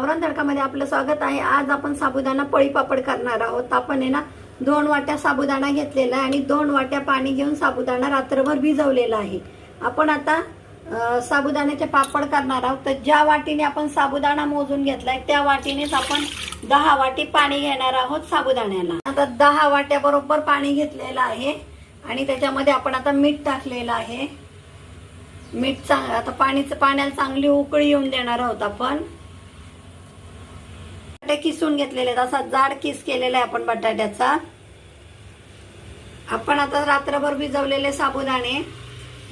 गावरान तडकामध्ये आपलं स्वागत आहे. आज आपण साबुदाणा पळी पापड करणार आहोत. आपण आहे ना दोन वाट्या साबुदाणा घेतलेला आहे आणि दोन वाट्या पाणी घेऊन साबुदाणा रात्रभर भिजवलेला आहे. आपण आता साबुदाण्याचे पापड करणार आहोत. तर ज्या वाटीने आपण साबुदाणा मोजून घेतलाय त्या वाटीनेच आपण दहा वाटी पाणी घेणार आहोत साबुदाण्याला. आता दहा वाट्या बरोबर पाणी घेतलेलं आहे आणि त्याच्यामध्ये आपण आता मीठ टाकलेलं आहे. मीठ चांग आता पाणीचं पाण्याला चांगली उकळी येऊन देणार आहोत आपण. बटाटे किसून घेतलेले आहेत. असा जाड किस केलेला आहे आपण बटाट्याचा. आपण आता रात्रभर भिजवलेले साबुदाणे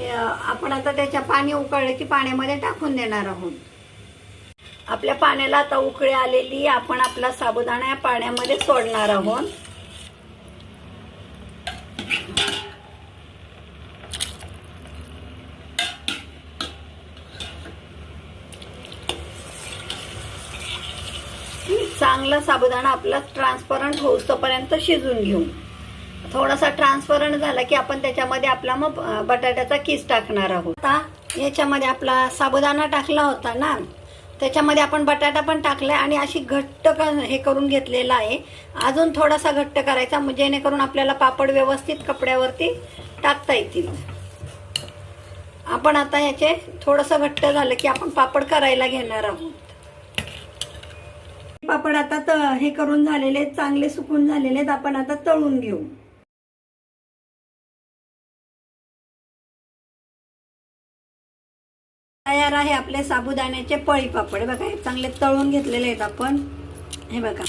आपण आता त्याच्या पाणी उकळले की पाण्यामध्ये टाकून देणार आहोत. आपल्या पाण्याला आता उकळी आलेली आपण आपला साबुदाणा या पाण्यामध्ये सोडणार आहोत. चांगला साबुदाणा आपला ट्रान्सपरंट होऊस्तोपर्यंत शिजून घेऊ. थोडासा ट्रान्सपरंट झाला की आपण त्याच्यामध्ये आपला मग बटाट्याचा किस टाकणार आहोत. आता याच्यामध्ये आपला साबुदाणा टाकला होता ना त्याच्यामध्ये आपण बटाटा पण टाकलाय आणि अशी घट्ट हे करून घेतलेला आहे. अजून थोडासा घट्ट करायचा जेणेकरून आपल्याला पापड व्यवस्थित कपड्यावरती टाकता येतील. आपण आता याचे थोडंसं घट्ट झालं की आपण पापड करायला घेणार आहोत. पापड आता त हे करून झालेले आहेत, चांगले सुकून झालेले आहेत आपण आता तळून घेऊ. तयार आहे आपले साबुदाण्याचे पळी पापड. बघा हे चांगले तळून घेतलेले आहेत आपण. हे बघा.